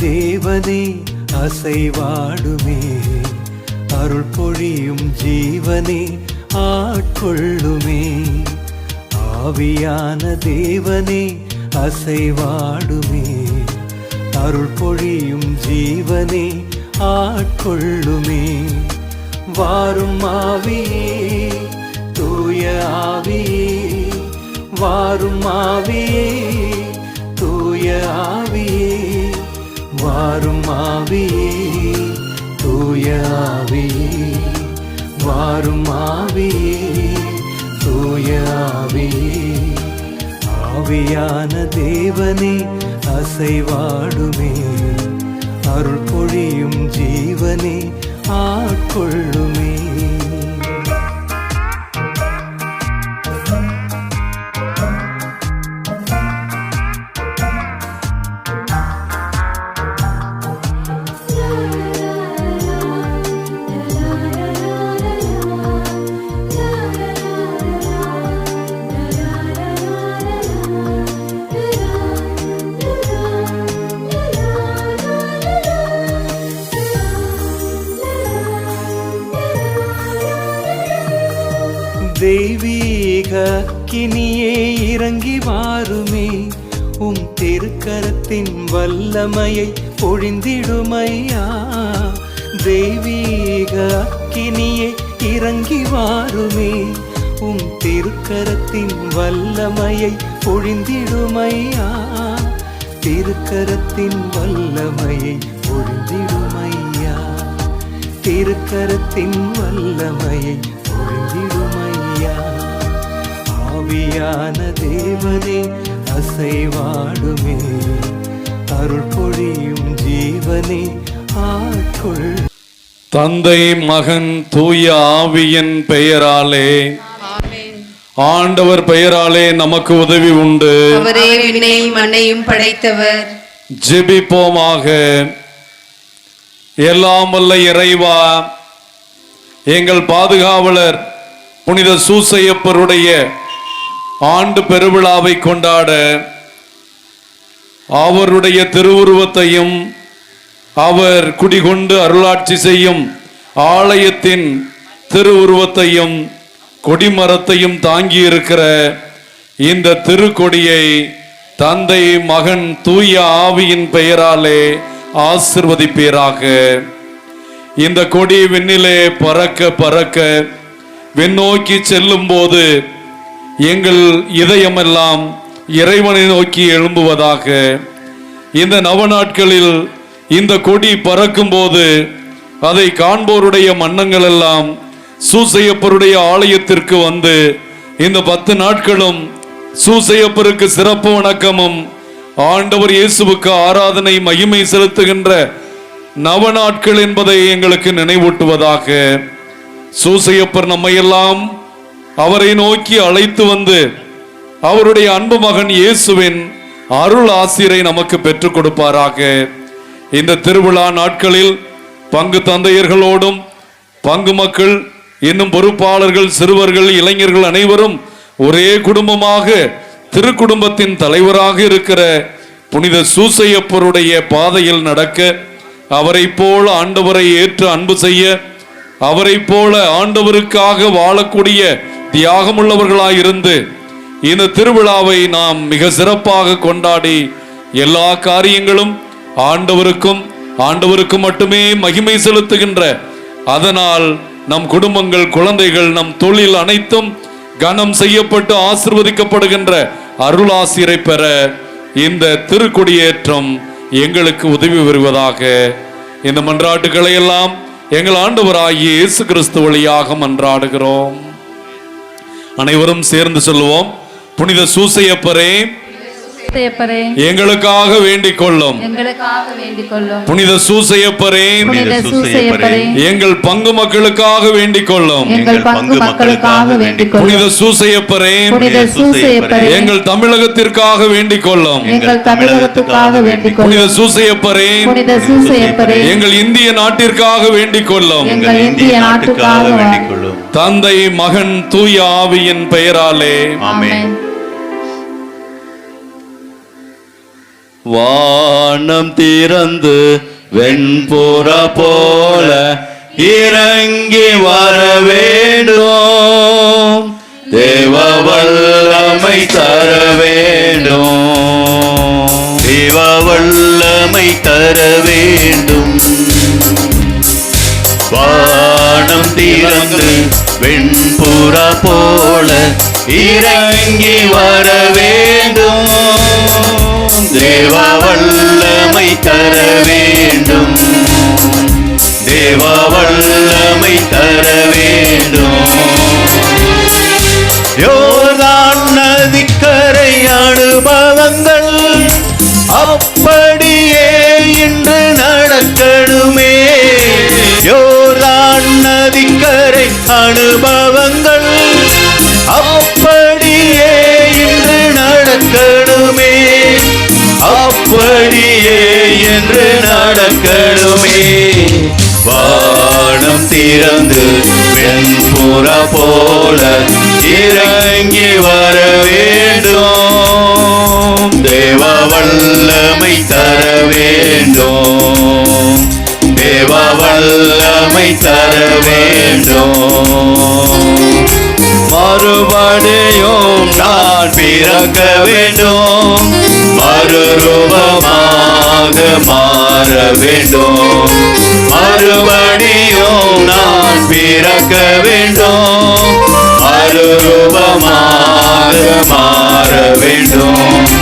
தேவனே அசைவாடுமே. அருள் பொழியும் ஜீவனே ஆட்கொள்ளுமே. ஆவியான தேவனே அசைவாடுமே. அருள் பொழியும் ஜீவனே ஆட்கொள்ளுமே. வாரும் ஆவியே தூய ஆவியே. வாரும் ஆவியே தூய ஆவியே. வாரும் ஆவியே தூய ஆவியே வாரும் ஆவியே தூய ஆவியே ஆவியான தேவனே அசைவாடுமே. அருள் பொழியும் ஜீவனே ஆட்கொள்ளுமே. தெய்வீக கினியே இறங்கி வாருமே. உம் திருக்கரத்தின் வல்லமையை பொழிந்திடுமையா. தெய்வீக கினியே இறங்கி வாருமே. உம் திருக்கரத்தின் வல்லமையை பொழிந்திடுமையா. திருக்கரத்தின் வல்லமையை பொழிந்திடுமையா. திருக்கரத்தின் வல்லமையை பொழிந்திடுமையா. ஆவியான தேவனே அசைவாடுமே. அருள் பொழியும் ஜீவனே ஆட்கொள். தந்தை மகன் தூய ஆவியின் பெயராலே. ஆண்டவர் பெயராலே நமக்கு உதவி உண்டு. அவரே மண்ணையும் படைத்தவர். ஜெபிப்போமாக. எல்லாம் வல்ல இறைவா எங்கள் பாதுகாவலர் புனித சூசையப்பருடைய ஆண்டு பெருவிழாவை கொண்டாட அவருடைய திருவுருவத்தையும் அவர் குடிகொண்டு அருளாட்சி செய்யும் ஆலயத்தின் திருவுருவத்தையும் கொடிமரத்தையும் தாங்கி இருக்கிற இந்த திருக்கொடியை தந்தை மகன் தூய ஆவியின் பெயராலே ஆசிர்வதிப்பீராக. இந்த கொடி விண்ணிலே பறக்க பறக்க விண்ணோக்கி செல்லும் போது எங்கள் இதயமெல்லாம் இறைவனை நோக்கி எழும்புவதாக இந்த நவ நாட்களில் இந்த கொடி பறக்கும் போது அதை காண்போருடைய மன்னங்கள் எல்லாம் சூசையப்பருடைய ஆலயத்திற்கு வந்து இந்த பத்து நாட்களும் சூசையப்பருக்கு சிறப்பு வணக்கமும் ஆண்டவர் இயேசுவுக்கு ஆராதனை மகிமை செலுத்துகின்ற நவ நாட்கள் என்பதை எங்களுக்கு நினைவூட்டுவதாக சூசையப்பர் நம்மையெல்லாம் அவரை நோக்கி அழைத்து வந்து அவருடைய அன்பு மகன் இயேசுவின் அருள் ஆசிரை நமக்கு பெற்றுக் கொடுப்பாராக. இந்த திருவிழா நாட்களில் பங்கு தந்தையர்களோடும் பங்கு மக்கள் இன்னும் பொறுப்பாளர்கள் சிறுவர்கள் இளைஞர்கள் அனைவரும் ஒரே குடும்பமாக திருக்குடும்பத்தின் தலைவராக இருக்கிற புனித சூசையப்பருடைய பாதையில் நடக்க அவரைப் போல ஆண்டவரை ஏற்று அன்பு செய்ய அவரை போல ஆண்டவருக்காக வாழக்கூடிய தியாகமுள்ளவர்களாய் இருந்து இந்த திருவிழாவை நாம் மிக சிறப்பாக கொண்டாடி எல்லா காரியங்களும் ஆண்டவருக்கும் ஆண்டவருக்கு மட்டுமே மகிமை செலுத்துகின்ற அதனால் நம் குடும்பங்கள் குழந்தைகள் நம் தொழில் அனைத்தும் கனம் செய்யப்பட்டு ஆசிர்வதிக்கப்படுகின்ற அருளாசிரை பெற இந்த திருக்கொடியேற்றம் எங்களுக்கு உதவி வருவதாக இந்த மன்றாட்டுகளை எல்லாம் எங்கள் ஆண்டவராகிய இயேசு கிறிஸ்து வழியாக மன்றாடுகிறோம். அனைவரும் சேர்ந்து சொல்லுவோம் புனித சூசையப்பரே எங்களுக்காக வேண்டிக் கொள்ளும். புனித சூசையப்பரே எங்கள் பங்கு மக்களுக்காக வேண்டிக் கொள்ளும். எங்கள் பங்கு மக்களுக்காக வேண்டிக் கொள்ளும். புனித சூசையப்பரே எங்கள் தமிழகத்திற்காக வேண்டிக் கொள்ளும். புனித சூசையப்பரே எங்கள் இந்திய நாட்டிற்காக வேண்டிக் கொள்ளும். தந்தை மகன் தூய ஆவியின் பெயராலே. ஆமென். ஆமென் வானம் திறந்து வெண்புற போல இறங்கி வர வேண்டும். தேவ வல்லமை தர வேண்டும். தேவ வல்லமை தர வேண்டும். வானம் திறந்து வெண்புற போல இறங்கி வர வேண்டும். தேவ வல்லமை தர வேண்டும். தேவ என்று நடக்கணுமே வானம் திறந்து வெண்புற போல இறங்கி வர வேண்டும். தேவ வல்லமை தர வேண்டும். தேவ வல்லமை தர வேண்டும். மறுபடியும் நான் பிறக்க வேண்டும். மறுரூபமா மறுரூபமாக மாற வேண்டும். மறுபடியும் நான் பிறக்க வேண்டும். மறுரூபமாக மாற வேண்டும்.